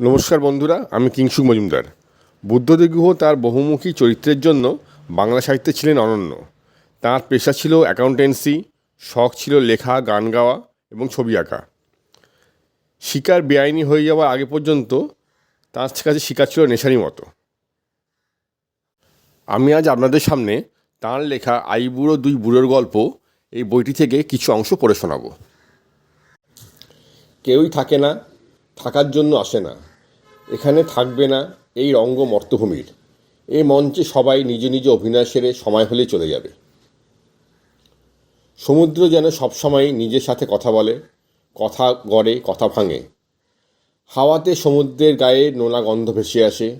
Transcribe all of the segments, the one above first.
নমস্কার বন্ধুরা, আমি কিংসুক মজুমদার। বুদ্ধদেব গুহ তার বহুমুখী চরিত্রের জন্য বাংলা সাহিত্যে ছিলেন অনন্য। তাঁর পেশা ছিল অ্যাকাউন্টেন্সি শখ ছিল লেখা, গান গাওয়া এবং ছবি আঁকা। শিকার বেআইনি হয়ে যাওয়ার আগে পর্যন্ত তার কাছে শিকার ছিল নেশারই মতো। আমি আজ আপনাদের সামনে তাঁর লেখা আই বুড়ো দুই বুড়োর গল্প এই বইটি থেকে কিছু অংশ পড়ে শোনাবো। কেউই থাকে না থাকার জন্য আসে না। এখানে থাকবে না এই রঙ্গ মর্তভূমির। এই মঞ্চে সবাই নিজ নিজ অভিনয় সেরে সময় হলে চলে যাবে। সমুদ্র যেন সবসময় নিজের সাথে কথা বলে, কথা গড়ে, কথা ভাঙে। হাওয়াতে সমুদ্রের গায়ে নোনা গন্ধ ভেসে আসে।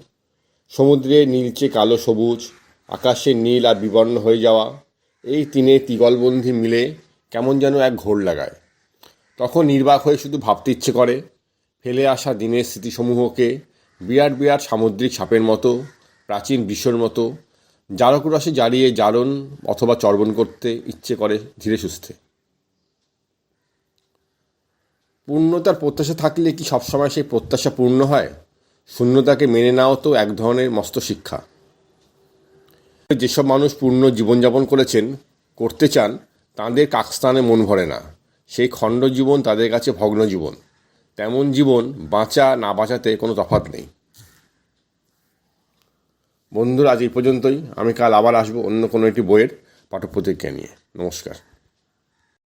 সমুদ্রে নীলচে কালো সবুজ, আকাশে নীল আর বিবর্ণ হয়ে যাওয়া। এই তিনে তিগলবন্ধি মিলে কেমন যেন এক ঘোর লাগায়। তখন নির্বাক হয়ে শুধু ভাবতে ইচ্ছে করে ফেলে আসা দিনের স্মৃতিসমূহকে বিরাট বিরাট সামুদ্রিক সাপের মতো, প্রাচীন বিশ্বর মতো জারকুরাশে জারিয়ে জারণ অথবা চর্বণ করতে ইচ্ছে করে ধীরে সুস্থে। পূর্ণতার প্রত্যাশা থাকলে কি সবসময় সেই প্রত্যাশা পূর্ণ হয়? শূন্যতাকে মেনে নেওয়া তো এক ধরনের মস্ত শিক্ষা। যেসব মানুষ পূর্ণ জীবনযাপন করেছেন, করতে চান, তাঁদের কাকস্থানে মন ভরে না। সেই খণ্ড জীবন তাদের কাছে ভগ্ন জীবন তেমন জীবন বাঁচা না বাঁচাতে কোনো তফাৎ নেই। বন্ধুরা, আজ এই পর্যন্তই। আমি কাল আবার আসব অন্য কোনো একটি বইয়ের পাঠ্যপ্রতিজ্ঞা নিয়ে। নমস্কার।